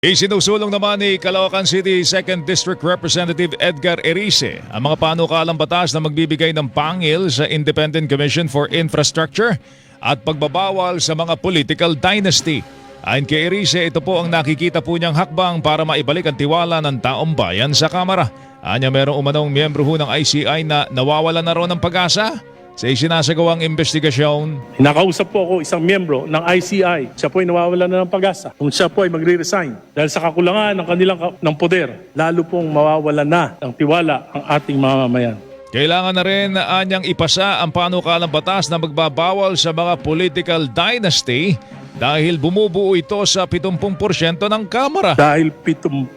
Isinusulong naman ni Caloocan City 2nd District Representative Edgar Erice ang mga panukalang batas na magbibigay ng pangil sa Independent Commission for Infrastructure at pagbabawal sa mga political dynasty. Ayon kay Erice, ito po ang nakikita po niyang hakbang para maibalik ang tiwala ng taong bayan sa Kamara. Anya merong umanong miyembro ho ng ICI na nawawala na raw ng pag-asa sa isinasagawang investigasyon. Nakausap po ako isang miyembro ng ICI. Siya po ay nawawala na ng pag-asa. Kung siya po ay magre-resign dahil sa kakulangan ng kanilang ka- ng poder, lalo pong mawawala na ng tiwala ang ating mamamayan. Kailangan na rin na anyang ipasa ang panukalang batas na magbabawal sa mga political dynasty dahil bumubuo ito sa 70% ng Kamara. Dahil 70%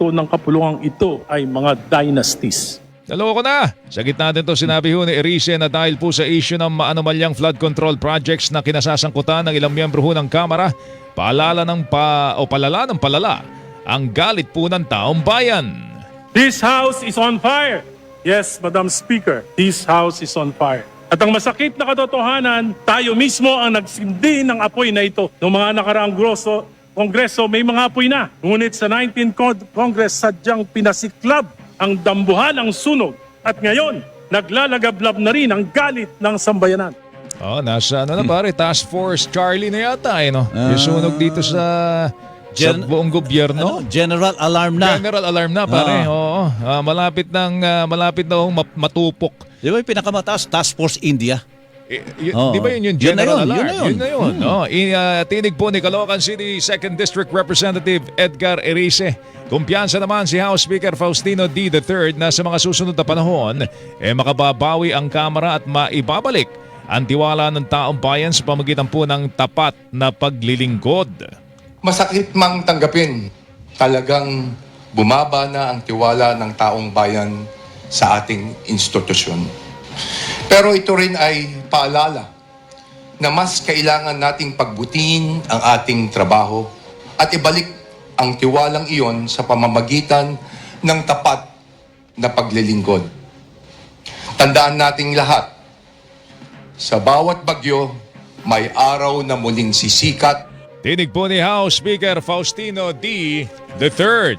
ng kapulungang ito ay mga dynasties. Naloko na! Sa gitna din to sinabi ho ni Erice na dahil po sa issue ng maanomalyang flood control projects na kinasasangkutan ng ilang miyembro ho ng Kamara, paalala ng pa o palala ng palala ang galit po ng taong bayan. This house is on fire. Yes, Madam Speaker, this house is on fire. At ang masakit na katotohanan, tayo mismo ang nagsindi ng apoy na ito. Noong mga nakaraang grosso, kongreso, may mga apoy na. Ngunit sa 19th Con- Congress, sadyang pinasiklab ang dambuhan ng sunog. At ngayon, naglalagablab na rin ang galit ng sambayanan. Oh, nasa ano na pare, Task Force Charlie na yata eh, no? Yung sunog dito sa, sa Gen- buong gobyerno. Ano, general alarm na. General alarm na pare. Ah. Oo. Ah, malapit nang ah, malapit na hong map- matupok. Di ba yung pinakamataas? Task Force India. Eh, y- Oo. Di ba yun yung Yun na general yun, alarm? yun na yun. Yun na yun. Oh, i- ah, tinig po ni Caloocan City 2nd District Representative Edgar Erice. Kumpiyansa naman si House Speaker Faustino D. III na sa mga susunod na panahon, eh makababawi ang Kamara at maibabalik ang tiwala ng taong bayan sa pamagitan po ng tapat na paglilingkod. masakit mang tanggapin, talagang bumaba na ang tiwala ng taong bayan sa ating institusyon. Pero ito rin ay paalala na mas kailangan nating pagbutihin ang ating trabaho at ibalik ang tiwalang iyon sa pamamagitan ng tapat na paglilingkod. Tandaan nating lahat, sa bawat bagyo, may araw na muling sisikat Tinig po ni House Speaker Faustino D. III.